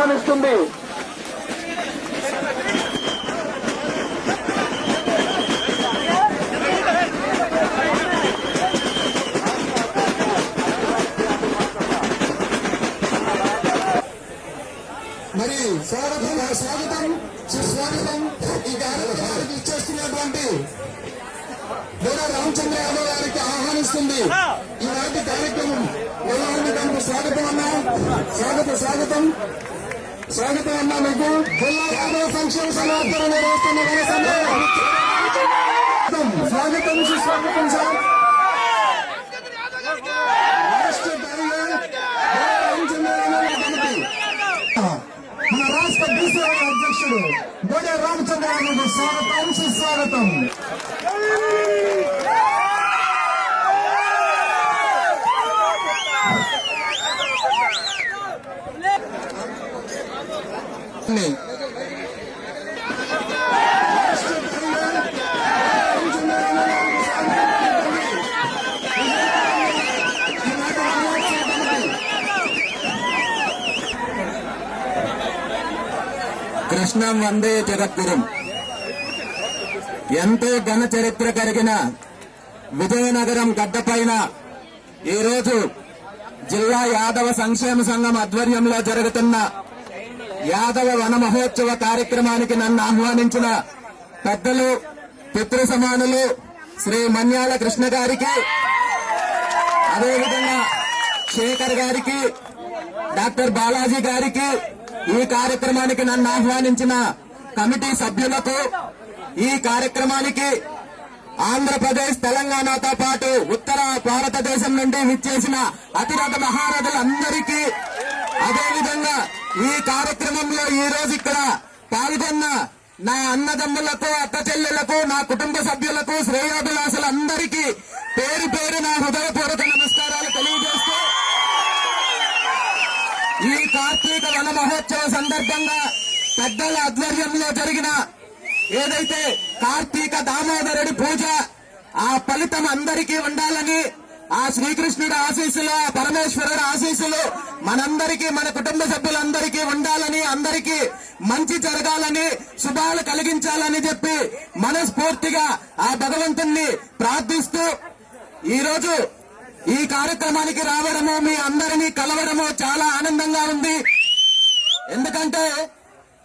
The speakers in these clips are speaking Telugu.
ఆహ్వానిస్తుంది మరి స్వాగతం స్వాగతం సుస్వాగతం. ఈ కార్యక్రమానికి ఇచ్చేస్తున్నటువంటి బోడ రామచంద్ర యాదవ్ గారికి ఆహ్వానిస్తుంది. ఈనాటి కార్యక్రమం నిర్వహణకు స్వాగతం అన్నా. స్వాగత స్వాగతం. స్వాగతం అన్నా మీకు. జిల్లా యాదవ్ సంక్షేమ సమాచారం నిర్వహిస్తున్న మన స్వాగతం సుస్వాగతం సార్. రాష్ట్ర కార్యదర్శి మన రాష్ట్ర అధ్యక్షుడు బోడే రామచంద్రరావు స్వాగతం సుస్వాగతం. కృష్ణం వందే జగద్గురం. ఎంతో ఘన చరిత్ర కలిగిన విజయనగరం గడ్డపైన ఈరోజు జిల్లా యాదవ సంక్షేమ సంఘం ఆధ్వర్యంలో జరుగుతున్న యాదవ వన మహోత్సవ కార్యక్రమానికి నన్ను ఆహ్వానించిన పెద్దలు పితృ సమానులు శ్రీ మన్యాల కృష్ణ గారికి అదేవిధంగా శేఖర్ గారికి డాక్టర్ బాలాజీ గారికి ఈ కార్యక్రమానికి నన్ను ఆహ్వానించిన కమిటీ సభ్యులకు ఈ కార్యక్రమానికి ఆంధ్రప్రదేశ్ తెలంగాణతో పాటు ఉత్తర భారతదేశం నుండి విచ్చేసిన అతిరథ మహారథులందరికీ అదేవిధంగా ఈ కార్యక్రమంలో ఈ రోజు ఇక్కడ పాల్గొన్న నా అన్నదమ్ములకు అక్క చెల్లెలకు నా కుటుంబ సభ్యులకు శ్రేయోభిలాసులందరికీ పేరు పేరు నా హృదయపూర్వక నమస్కారాలు తెలియజేస్తూ ఈ కార్తీక వన మహోత్సవ సందర్భంగా పెద్దల ఆధ్వర్యంలో జరిగిన ఏదైతే కార్తీక దామోదరుడి పూజ ఆ ఫలితం అందరికీ ఉండాలని ఆ శ్రీకృష్ణుడి ఆశీస్సులు ఆ పరమేశ్వరుడి ఆశీస్సులు మనందరికీ మన కుటుంబ సభ్యులందరికీ ఉండాలని అందరికీ మంచి జరగాలని శుభాలు కలిగించాలని చెప్పి మనస్ఫూర్తిగా ఆ భగవంతుణ్ణి ప్రార్థిస్తూ ఈరోజు ఈ కార్యక్రమానికి రావడము మీ అందరినీ కలవడము చాలా ఆనందంగా ఉంది. ఎందుకంటే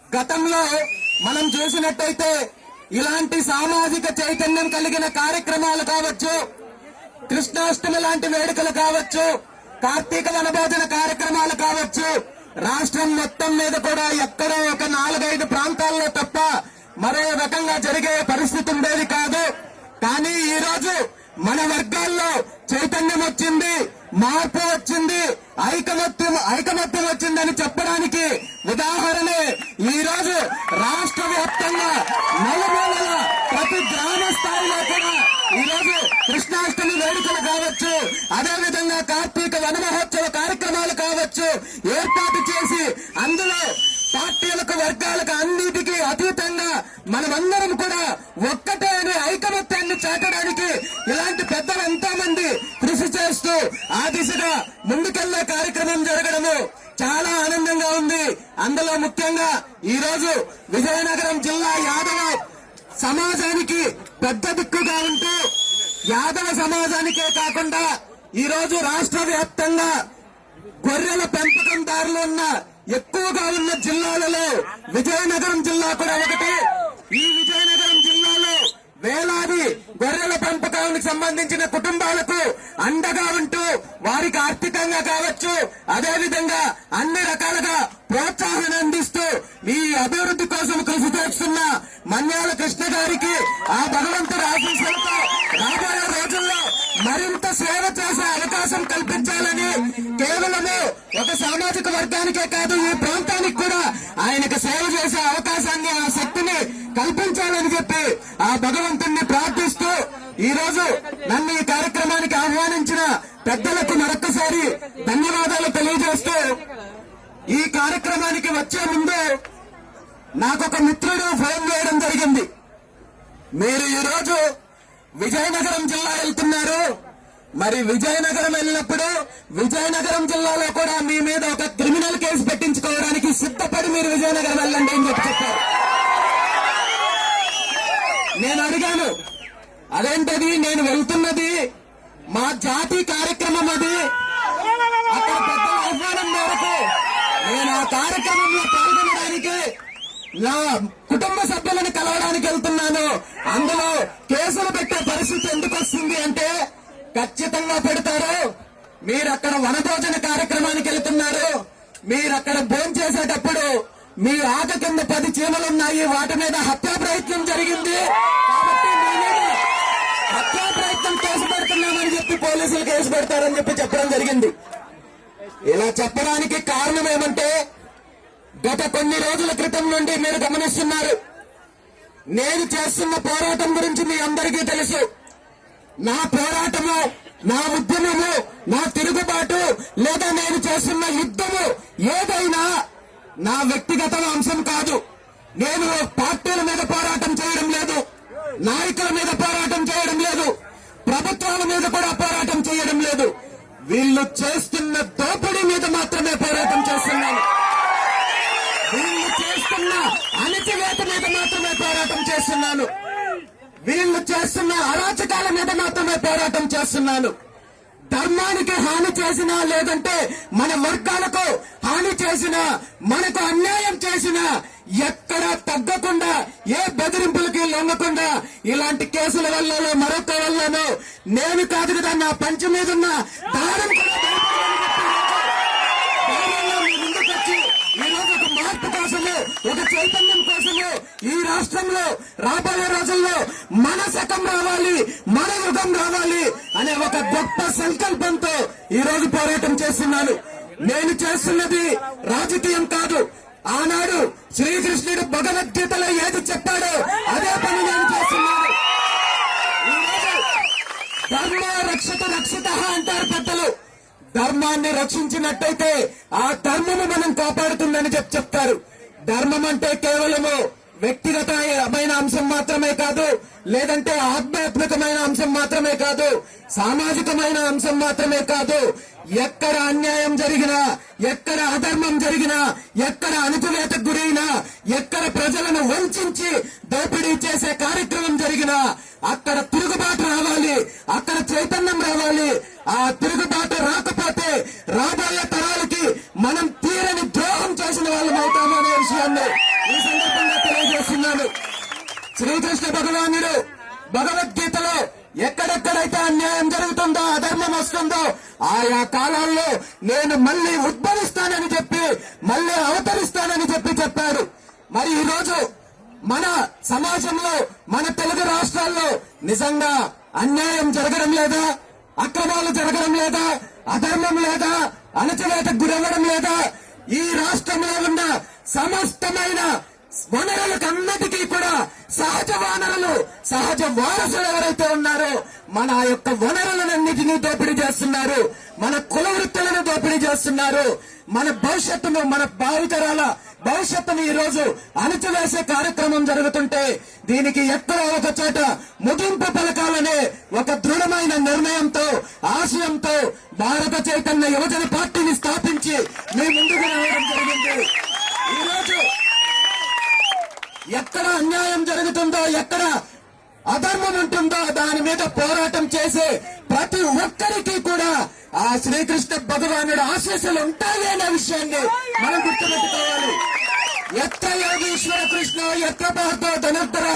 గతంలో మనం చూసినట్టయితే ఇలాంటి సామాజిక చైతన్యం కలిగిన కార్యక్రమాలు కావచ్చు కృష్ణాష్టమి లాంటి వేడుకలు కావచ్చు కార్తీక వనభోజన కార్యక్రమాలు కావచ్చు. రాష్ట్రం మొత్తం మీద కూడా ఎక్కడో ఒక నాలుగైదు ప్రాంతాల్లో తప్ప మరో రకంగా జరిగే పరిస్థితి ఉండేది కాదు. కానీ ఈ రోజు మన వర్గాల్లో చైతన్యం వచ్చింది మార్పు వచ్చింది ఐకమత్యం ఐకమత్యం వచ్చిందని చెప్పడానికి ఉదాహరణే ఈ రోజు రాష్ట్ర వ్యాప్తంగా నలుమూలల ప్రతి గ్రామ స్థాయిలో కూడా ఈ రోజు కృష్ణాష్టమి వేడుకలు కావచ్చు అదేవిధంగా కార్తీక వన మహోత్సవ కార్యక్రమాలు కావచ్చు ఏర్పాటు చేసి అందులో పార్టీలకు వర్గాలకు అన్నిటికీ అతీతంగా మనమందరం కూడా ఒక్కటే అనే ఐకమత్యాన్ని చాటడానికి ఇలాంటి పెద్దలు ఎంతో మంది కృషి చేస్తూ ఆ దిశగా ముందుకెళ్ళే కార్యక్రమం జరగడము చాలా ఆనందంగా ఉంది అందులో ముఖ్యంగా ఈ రోజు విజయనగరం జిల్లా యాదవ సమాజానికి పెద్ద దిక్కుగా ఉంటూ యాదవ సమాజానికే కాకుండా ఈ రోజు రాష్ట్ర వ్యాప్తంగా గొర్రెల పెంపకందారులు ఉన్న ఎక్కువగా ఉన్న జిల్లాలలో విజయనగరం జిల్లా కూడా ఒకటి. ఈ విజయనగరం జిల్లాలో వేలాది గొర్రెల పెంపకానికి సంబంధించిన కుటుంబాలకు అండగా ఉంటూ వారికి ఆర్థికంగా కావచ్చు అదే విధంగా అన్ని రకాలుగా ప్రోత్సాహం అందిస్తూ ఈ అభివృద్ధి కోసం కృషి చేస్తున్న మన్యాల కృష్ణ గారికి ఆ భగవంతుడు ఆశీస్సులతో రాబోయే రోజుల్లో మరింత సేవ చేసే అవకాశం కల్పించాలని కేవలము ఒక సామాజిక వర్గానికే కాదు ఈ ప్రాంతానికి కూడా ఆయనకు సేవ చేసే అవకాశాన్ని ఆ శక్తిని కల్పించాలని చెప్పి ఆ భగవంతుణ్ణి ప్రార్థిస్తూ ఈ రోజు నన్ను ఈ కార్యక్రమానికి ఆహ్వానించిన పెద్దలకు మరొక్కసారి ధన్యవాదాలు తెలియజేస్తూ ఈ కార్యక్రమానికి వచ్చే ముందు నాకొక మిత్రుడు ఫోన్ చేయడం జరిగింది. మీరు ఈ రోజు విజయనగరం జిల్లా వెళ్తున్నారు. మరి విజయనగరం వెళ్ళినప్పుడు విజయనగరం జిల్లాలో కూడా మీ మీద ఒక క్రిమినల్ కేసు పెట్టించుకోవడానికి సిద్ధపడి మీరు విజయనగరం వెళ్ళండి అని చెప్పి చెప్పారు. నేను అడిగాను అదేంటది? నేను వెళ్తున్నది మా జాతి కార్యక్రమం అది. అక్కడ పెద్దల ఆహ్వానం మేరకు నేను ఆ కార్యక్రమంలో పాల్గొనడానికి నా కుటుంబ సభ్యులను కలవడానికి వెళ్తున్నాను. అందులో కేసులు పెట్టే పరిస్థితి ఎందుకు వస్తుంది అంటే ఖచ్చితంగా పెడతారు. మీరు అక్కడ వనభోజన కార్యక్రమానికి వెళ్తున్నారు. మీరు అక్కడ భోజనం చేసేటప్పుడు మీ ఆక కింద పది చీమలు ఉన్నాయి. వాటి మీద హత్యా ప్రయత్నం జరిగింది. కాబట్టి హత్యా ప్రయత్నం కేసు పెడుతున్నామని చెప్పి పోలీసులు కేసు పెడతారని చెప్పి చెప్పడం జరిగింది. ఇలా చెప్పడానికి కారణం ఏమంటే గత కొన్ని రోజుల క్రితం నుండి మీరు గమనిస్తున్నారు. నేను చేస్తున్న పోరాటం గురించి మీ అందరికీ తెలుసు. నా పోరాటము నా ఉద్యమము నా తిరుగుబాటు లేదా నేను చేస్తున్న యుద్ధము ఏదైనా నా వ్యక్తిగత అంశం కాదు. నేను పార్టీల మీద పోరాటం చేయడం లేదు నాయకుల మీద పోరాటం చేయడం లేదు ప్రభుత్వాల మీద కూడా పోరాటం చేయడం లేదు. వీళ్ళు చేస్తున్న దోపిడీ మీద మాత్రమే పోరాటం చేస్తున్నాను. వీళ్ళు చేస్తున్న అణచివేత మీద మాత్రమే పోరాటం చేస్తున్నాను. వీళ్ళు చేస్తున్న అరాచకాల మీద మాత్రమే పోరాటం చేస్తున్నాను. ధర్మానికి హాని చేసినా లేదంటే మన వర్గాలకు హాని చేసినా మనకు అన్యాయం చేసినా ఎక్కడ తగ్గకుండా ఏ బెదిరింపులకి లొంగకుండా ఇలాంటి కేసుల వల్ల మరొక వల్లనో నేను కాదు కదా నా పంచ మీద ఉన్న దారం ఈ రోజు ఒక మార్పు కోసము ఒక చైతన్యం కోసము ఈ రాష్ట్రంలో రాబోయే రోజుల్లో మన శకం రావాలి మన యుగం రావాలి అనే ఒక గొప్ప సంకల్పంతో ఈ రోజు పోరాటం చేస్తున్నాను. నేను చేస్తున్నది రాజకీయం కాదు. ఆనాడు శ్రీకృష్ణుడు భగవద్గీతలో ఏది చెప్పాడో అదే పని నేను చేస్తున్నాను. ధర్మ రక్షత రక్షిత అంటారు పెద్దలు. ధర్మాన్ని రక్షించినట్టయితే ఆ ధర్మము మనం కాపాడుతుందని చెప్పి చెప్తారు. ధర్మం అంటే కేవలము వ్యక్తిగతమైన అంశం మాత్రమే కాదు లేదంటే ఆధ్యాత్మికమైన అంశం మాత్రమే కాదు సామాజికమైన అంశం మాత్రమే కాదు ఎక్కడ అన్యాయం జరిగినా ఎక్కడ అధర్మం జరిగినా ఎక్కడ అనుకూలత గురైనా ఎక్కడ ప్రజలను వంచి దోపిడీ చేసే కార్యక్రమం జరిగినా అక్కడ తిరుగుబాటు రావాలి అక్కడ చైతన్యం రావాలి. ఆ తిరుగుబాటు రాకపోతే రాబోయే తరాలకి మనం తీరని ద్రోహం చేసిన వాళ్ళం అవుతామనే విషయాన్ని శ్రీకృష్ణ భగవానుడు భగవద్గీతలో ఎక్కడెక్కడైతే అన్యాయం జరుగుతుందో అధర్మం వస్తుందో ఆయా కాలాల్లో నేను మళ్ళీ ఉద్భవిస్తానని చెప్పి మళ్ళీ అవతరిస్తానని చెప్పి చెప్పాడు. మరి ఈ రోజు మన సమాజంలో మన తెలుగు రాష్ట్రాల్లో నిజంగా అన్యాయం జరగడం లేదా? అక్రమాలు జరగడం లేదా? అధర్మం లేదా? అణచివేతకు గురవ్వడం లేదా? ఈ రాష్ట్రంలో ఉన్న సమస్తమైన వనరులకు అన్నిటికీ కూడా సహజ వనరులు సహజ వారసులు ఎవరైతే ఉన్నారో మన యొక్క వనరులన్నిటినీ దోపిడీ చేస్తున్నారు. మన కుల వృత్తులను దోపిడీ చేస్తున్నారు. మన భవిష్యత్తును మన భావితరాల భవిష్యత్తును ఈ రోజు అణచివేసే కార్యక్రమం జరుగుతుంటే దీనికి ఎక్కడ ఒక చోట ముగింపు పలకాలనే ఒక దృఢమైన నిర్ణయంతో ఆశయంతో భారత చైతన్య యువజన పార్టీని స్థాపించి మీ ముందుకు రావడం జరిగింది. ఈ రోజు ఎక్కడ అన్యాయం జరుగుతుందో ఎక్కడ అధర్మం ఉంటుందో దాని మీద పోరాటం చేసే ప్రతి ఒక్కరికి కూడా ఆ శ్రీకృష్ణ భగవానుడు ఆశీస్సులు ఉంటాయి అనే విషయాన్ని మనం గుర్తుపెట్టుకోవాలి. ఎత్ర యోగీశ్వర కృష్ణ ఎత్ర పార్థో ధనుర్ధర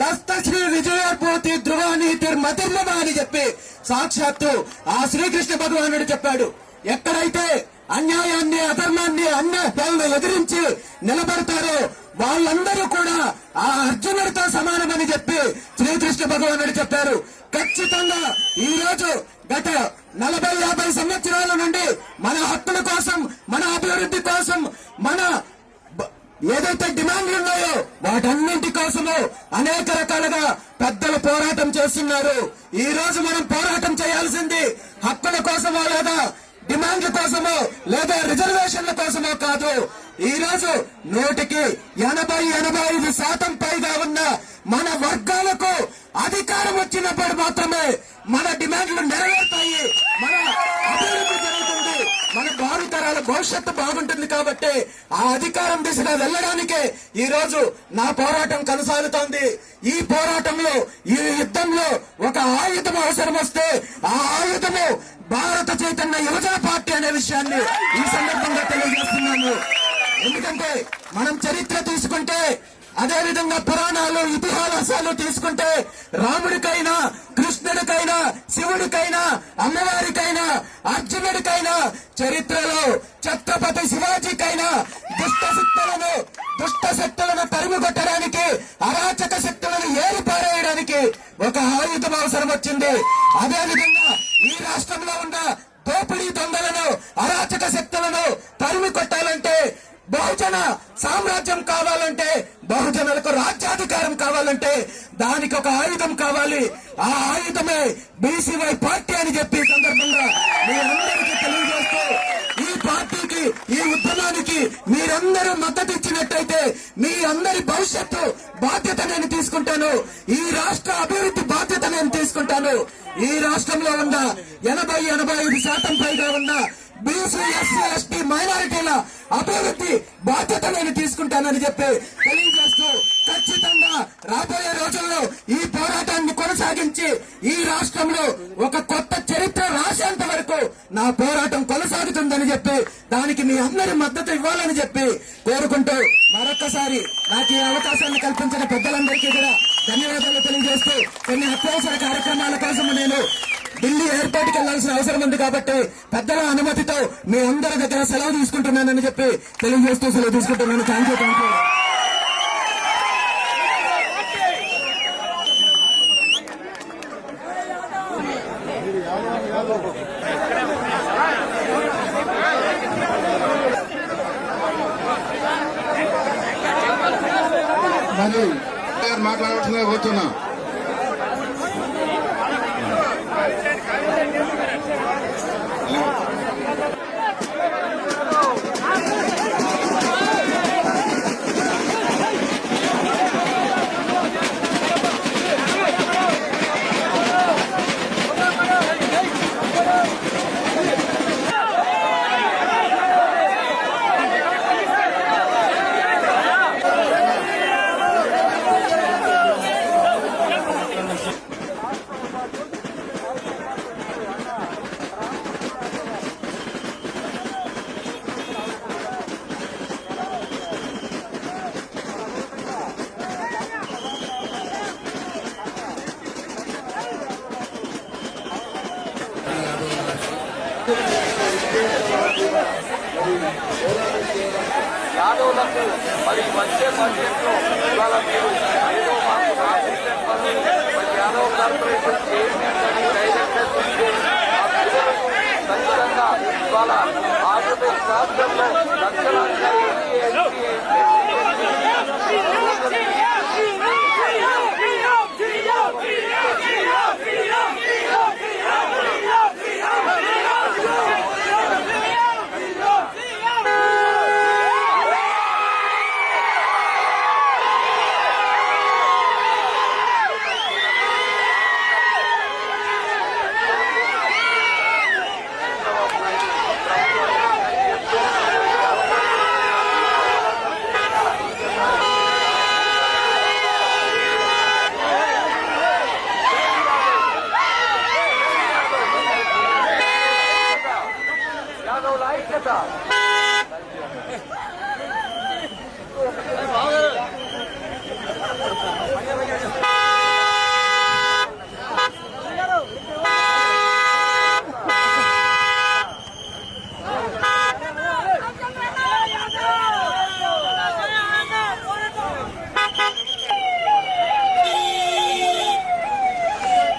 తస్త శ్రీ విజయోత్పత్తి ధ్రువానీతిర్మతిర్మమ అని చెప్పి సాక్షాత్తు ఆ శ్రీకృష్ణ భగవానుడు చెప్పాడు. ఎక్కడైతే అన్యాయాన్ని అధర్మాన్ని అన్యాయాలను ఎదిరించి నిలబడతారో వాళ్ళందరూ కూడా ఆ అర్జునుడితో సమానమని చెప్పి శ్రీకృష్ణ భగవానుడు చెప్పారు. ఖచ్చితంగా ఈ రోజు గత నలభై యాభై సంవత్సరాల నుండి మన హక్కుల కోసం మన అభివృద్ధి కోసం మన ఏదైతే డిమాండ్లు ఉన్నాయో వాటన్నింటి కోసము అనేక రకాలుగా పెద్దలు పోరాటం చేస్తున్నారు. ఈ రోజు మనం పోరాటం చేయాల్సింది హక్కుల కోసమో లేదా డిమాండ్ల కోసమో లేదా రిజర్వేషన్ల కోసమో కాదు. ఈ రోజు నూటికి ఎనభై ఎనభై ఐదు శాతం పైగా ఉన్న మన వర్గాలకు అధికారం వచ్చినప్పుడు మాత్రమే మన డిమాండ్లు నెరవేరుతాయి. మన అభివృద్ధి జరుగుతుంది. మన భావితరాల భవిష్యత్తు బాగుంటుంది కాబట్టి ఆ అధికారం దిశగా వెళ్ళడానికే ఈ రోజు నా పోరాటం కొనసాగుతోంది. ఈ పోరాటంలో ఈ యుద్ధంలో ఒక ఆయుధం అవసరం వస్తే ఆ ఆయుధము భారత చైతన్య యువజన పార్టీ అనే విషయాన్ని ఈ సందర్భంగా తెలియజేస్తున్నాను. ఎందుకంటే మనం చరిత్ర తీసుకుంటే అదేవిధంగా పురాణాలు ఇతిహాసాలు తీసుకుంటే రాముడికైనా కృష్ణుడికైనా శివుడికైనా అమ్మవారికైనా అర్జునుడికైనా చరిత్రలో ఛత్రపతి శివాజీకైనా దుష్ట శక్తులను దుష్ట శక్తులను తరిమికొట్టడానికి అరాచక శక్తులను ఏరి పారేయడానికి ఒక ఆయుధం అవసరం వచ్చింది. అదేవిధంగా ఈ రాష్ట్రంలో ఉన్న దోపిడీ దొంగలను అరాచక శక్తులను తరిమి కొట్టాలంటే బహుజన సామ్రాజ్యం కావాలంటే బహుజనులకు రాజ్యాధికారం కావాలంటే దానికి ఒక ఆయుధం కావాలి. ఆ ఆయుధమే బీసీవై పార్టీ అని చెప్పి సందర్భంగా మీ అందరికీ తెలియజేస్తూ ఈ పార్టీకి ఈ ఉద్యమానికి మీరందరూ మద్దతు ఇచ్చినట్టయితే మీ అందరి భవిష్యత్తు బాధ్యత నేను తీసుకుంటాను. ఈ రాష్ట్ర అభివృద్ధి బాధ్యత నేను తీసుకుంటాను. ఈ రాష్ట్రంలో ఉన్న ఎనభై ఎనభై ఐదు శాతం పైగా ఉన్న బీసీ ఎస్సీ ఎస్టీ మైనారిటీల అభివృద్ధి బాధ్యత నేను తీసుకుంటానని చెప్పి తెలియజేస్తూ ఖచ్చితంగా రాబోయే రోజుల్లో ఈ పోరాటాన్ని కొనసాగించి ఈ రాష్ట్రంలో ఒక కొత్త చరిత్ర రాసేంత వరకు నా పోరాటం కొనసాగుతుందని చెప్పి దానికి మీ అందరి మద్దతు ఇవ్వాలని చెప్పి కోరుకుంటూ మరొక్కసారి నాకు ఈ అవకాశాన్ని కల్పించిన పెద్దలందరికీ కూడా ధన్యవాదాలు తెలియజేస్తూ కొన్ని అత్యవసర కార్యక్రమాల కోసం నేను ఢిల్లీ ఎయిర్పోర్ట్కి వెళ్ళాల్సిన అవసరం ఉంది కాబట్టి పెద్దల అనుమతితో మీ అందరి దగ్గర సెలవు తీసుకుంటున్నానని చెప్పి తెలియజేస్తూ సెలవు తీసుకుంటున్నాను. థ్యాంక్ యూ థ్యాంక్ యూ మరి మాట్లాడాల్సిందిగా కూర్చున్నా యాదవులకు మరి వచ్చే బడ్జెట్లో ఇవాళ మీరు ఐదో మాకు రాసిస్తున్నారు మరి యాదవ్ కార్పొరేషన్ చైర్మన్ కానీ డైరెక్టర్స్ ఖచ్చితంగా ఇవాళ ఆంధ్రప్రదేశ్ రాష్ట్రంలో లక్షలాది మంది